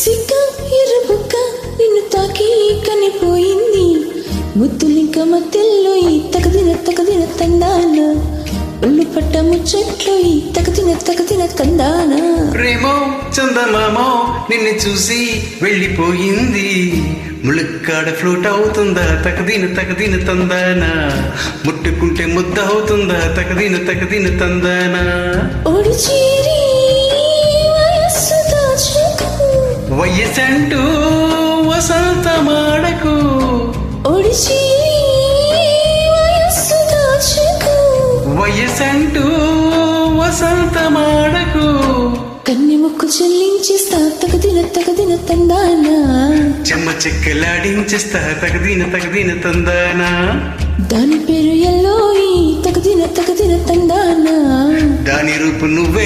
సిక్క ఎర్రబుక్క నిన్ను తాకి కనిపోయింది. ముద్దులింక మత్తెల్లో ఈ తగదిన తగదిన తందాన ఒళ్ళు పట్ట ముచ్చట్లో ఈ తగదిన తగదిన తందాన ప్రేమో చందమామో నిన్ను చూసి వెళ్ళిపోయింది. ముళక్కాడ ఫ్లోట్ అవుతుందా? తకదిన తకదిన తందానా ముట్టుకుంటే ముద్ద అవుతుందా? తకదిన తకదిన తందానా ఓడి వయసంటూ చీరి వయస్సు దాచుకు. వయసంటూ వసంతమాడకు కన్ని ముక్కు చెల్లించేస్తా తగదిన తగదిన తందాన. చెమ్మ చెక్కలాడించేస్తా తగదిన తగదిన తందానా. దాని పేరు ఎల్లోయి తగదిన తగదిన తందాన. దాని రూపు నువ్వే